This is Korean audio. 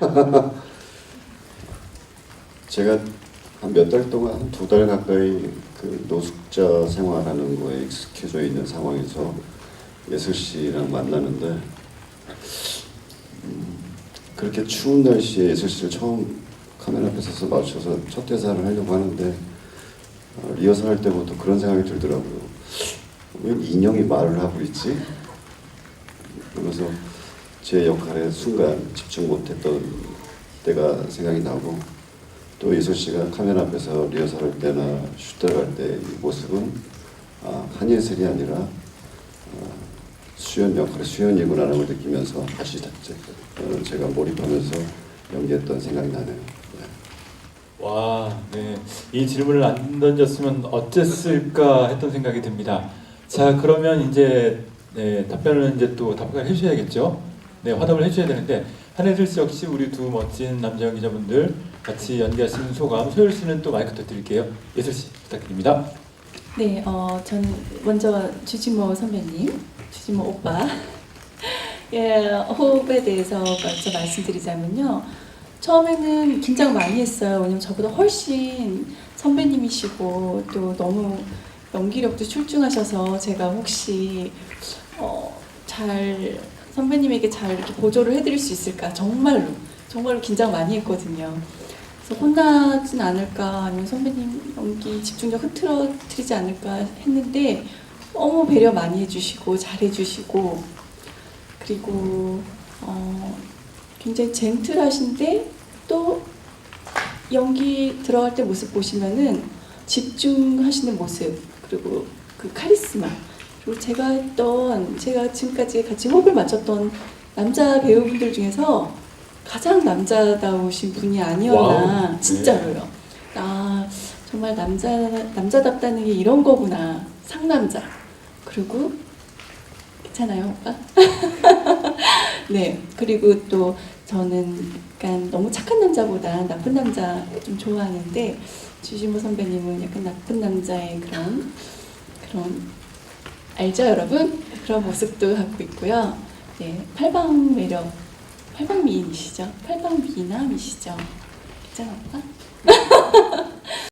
제가 한 몇 달 동안 한 두 달 가까이 그 노숙자 생활하는 거에 익숙해져 있는 상황에서 예슬 씨랑 만나는데 음, 그렇게 추운 날씨에 예슬 씨를 처음 카메라 앞에 서서 마주쳐서 첫 대사를 하려고 하는데 어, 리허설 할 때부터 그런 생각이 들더라고요. 왜 인형이 말을 하고 있지? 그러면서 제 역할에 순간 집중 못했던 때가 생각이 나고 또 이소 씨가 카메라 앞에서 리허설할 때나 슈터를 할때이 모습은 아, 한예슬이 아니라 어, 수연 역할의 수연이구나라는 걸 느끼면서 다시 제- 어, 제가 몰입하면서 연기했던 생각이 나네요. 네. 와, 네. 이 질문을 안 던졌으면 어땠을까 했던 생각이 듭니다. 자, 그러면 이제 네, 답변을 이제 또 답변을 해주셔야겠죠. 네, 화답을 해주셔야 되는데 한혜슬 씨 역시 우리 두 멋진 남자 연기자분들 같이 연기하시는 소감. 소율 씨는 또 마이크 터뜨릴게요. 예슬 씨 부탁드립니다. 네, 어, 전 먼저 주지모 선배님, 주지모 오빠, 예, 호흡에 대해서 먼저 말씀드리자면요. 처음에는 긴장 많이 했어요. 왜냐면 저보다 훨씬 선배님이시고 또 너무 연기력도 출중하셔서 제가 혹시 어, 잘 선배님에게 잘 이렇게 보조를 해드릴 수 있을까 정말로 정말로 긴장 많이 했거든요. 그래서 혼나진 않을까 아니면 선배님 연기 집중력 흐트러뜨리지 않을까 했는데 너무 배려 많이 해주시고 잘해주시고 그리고 어, 굉장히 젠틀하신데 또 연기 들어갈 때 모습 보시면은 집중하시는 모습 그리고 그 카리스마 그리고 제가 했던 제가 지금까지 같이 호흡을 맞췄던 남자 배우분들 중에서 가장 남자다우신 분이 아니었나 와우. 네. 진짜로요. 아 정말 남자 남자답다는 게 이런 거구나 상남자 그리고 괜찮아요 오빠? 네 그리고 또 저는 약간 너무 착한 남자보다 나쁜 남자 좀 좋아하는데 주시모 선배님은 약간 나쁜 남자의 그런 그런 알죠 여러분 그런 모습도 갖고 있고요. 네 팔방 매력 팔방 미인이시죠? 팔방 미남이시죠? 괜찮아 오빠?